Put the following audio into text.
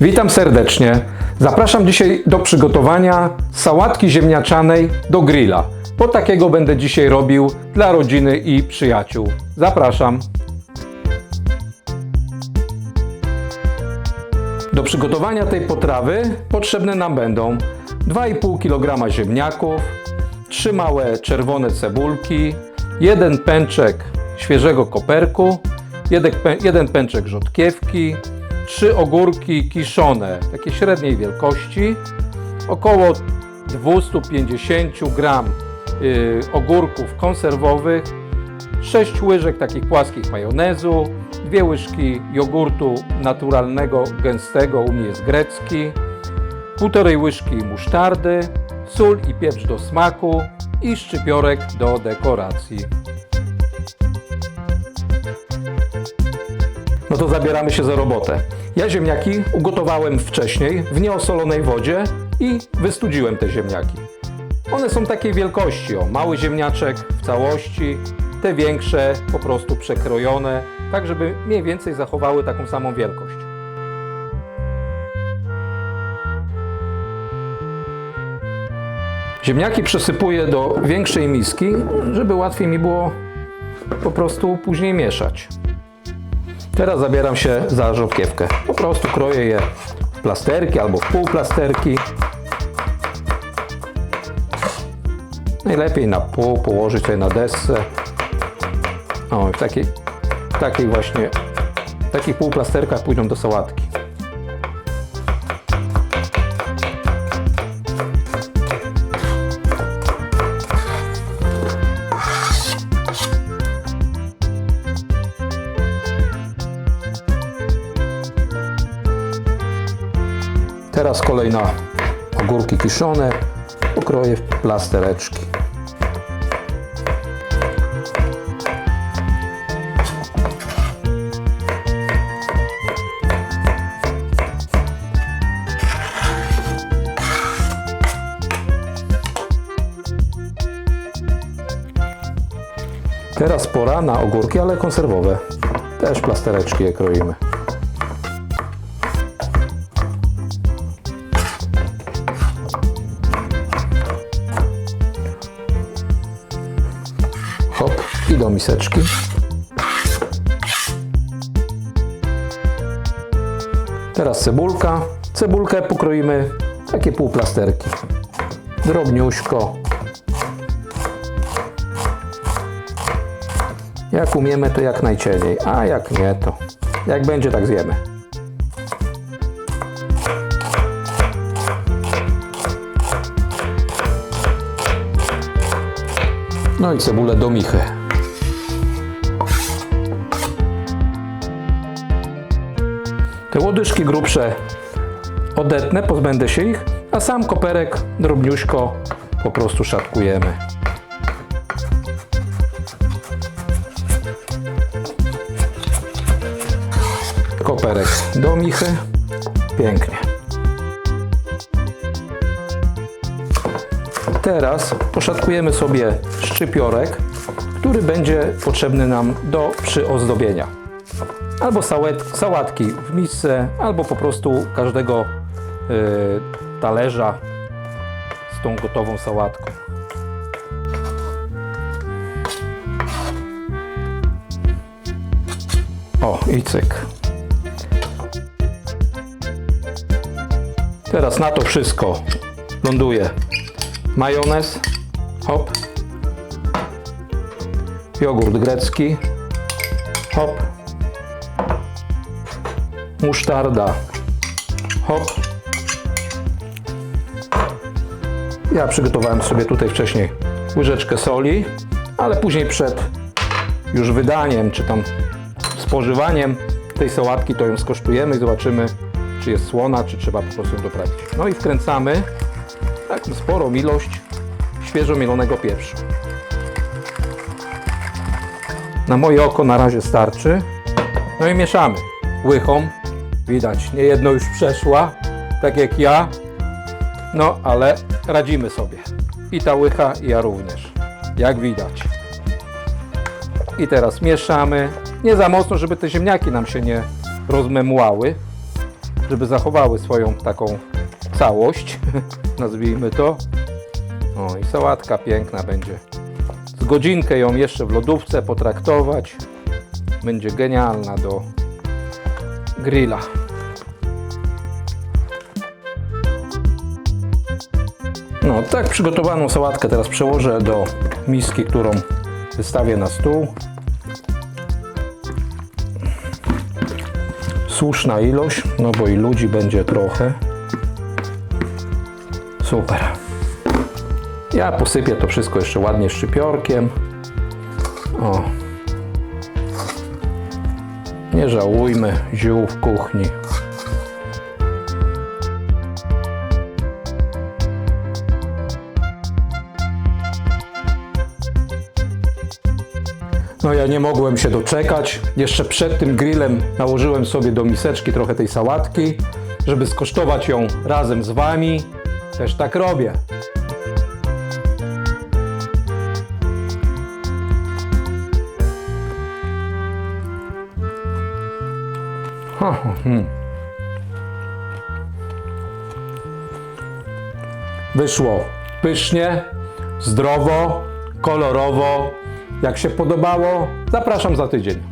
Witam serdecznie. Zapraszam dzisiaj do przygotowania sałatki ziemniaczanej do grilla, bo takiego będę dzisiaj robił dla rodziny i przyjaciół. Zapraszam. Do przygotowania tej potrawy potrzebne nam będą 2,5 kg ziemniaków, 3 małe czerwone cebulki, jeden pęczek świeżego koperku, jeden, pę- jeden pęczek rzodkiewki, 3 ogórki kiszone, takie średniej wielkości, około 250 gram y, ogórków konserwowych, 6 łyżek takich płaskich majonezu, 2 łyżki jogurtu naturalnego, gęstego, u mnie jest grecki, półtorej łyżki musztardy, sól i pieprz do smaku i szczypiorek do dekoracji. No to zabieramy się za robotę. Ja ziemniaki ugotowałem wcześniej w nieosolonej wodzie i wystudziłem te ziemniaki. One są takiej wielkości, o, mały ziemniaczek w całości, te większe po prostu przekrojone, tak żeby mniej więcej zachowały taką samą wielkość. Ziemniaki przesypuję do większej miski, żeby łatwiej mi było po prostu później mieszać. Teraz zabieram się za rzodkiewkę. Po prostu kroję je w plasterki albo w półplasterki. Najlepiej na pół położyć tutaj na desce. O, w takiej, w takiej właśnie, w takich półplasterkach pójdą do sałatki. Teraz kolej na ogórki kiszone. Pokroję w plastereczki. Teraz pora na ogórki, ale konserwowe. Też plastereczki je kroimy. Do miseczki. Teraz cebulka. Cebulkę pokroimy takie półplasterki. Drobniuśko. Jak umiemy, to jak najcieniej, a jak nie, to jak będzie, tak zjemy. No i cebulę do michy. Łodyżki grubsze odetnę, pozbędę się ich, a sam koperek drobniuśko po prostu szatkujemy. Koperek do michy. Pięknie. Teraz poszatkujemy sobie szczypiorek, który będzie potrzebny nam do przyozdobienia. Albo sałatki w misce, albo po prostu każdego y, talerza z tą gotową sałatką. O, i cyk. Teraz na to wszystko ląduje majonez, hop, jogurt grecki, musztarda, hop. Ja przygotowałem sobie tutaj wcześniej łyżeczkę soli, ale później przed już wydaniem, czy tam spożywaniem tej sałatki, to ją skosztujemy i zobaczymy, czy jest słona, czy trzeba po prostu ją doprawić. No i wkręcamy taką sporą ilość świeżo mielonego pieprzu. Na moje oko na razie starczy. No i mieszamy. Łychą. Widać, nie jedno już przeszła, tak jak ja. No, ale radzimy sobie. I ta łycha, i ja również. Jak widać. I teraz mieszamy. Nie za mocno, żeby te ziemniaki nam się nie rozmemłały. żeby zachowały swoją taką całość, nazwijmy to. O i sałatka piękna będzie. Z godzinkę ją jeszcze w lodówce potraktować. Będzie genialna do grilla. No, tak przygotowaną sałatkę teraz przełożę do miski, którą wystawię na stół. Słuszna ilość, no bo i ludzi będzie trochę. Super. Ja posypię to wszystko jeszcze ładnie szczypiorkiem. O. Nie żałujmy ziół w kuchni. No ja nie mogłem się doczekać. Jeszcze przed tym grillem nałożyłem sobie do miseczki trochę tej sałatki, żeby skosztować ją razem z Wami. Też tak robię. Hmm. Wyszło pysznie, zdrowo, kolorowo. Jak się podobało, zapraszam za tydzień.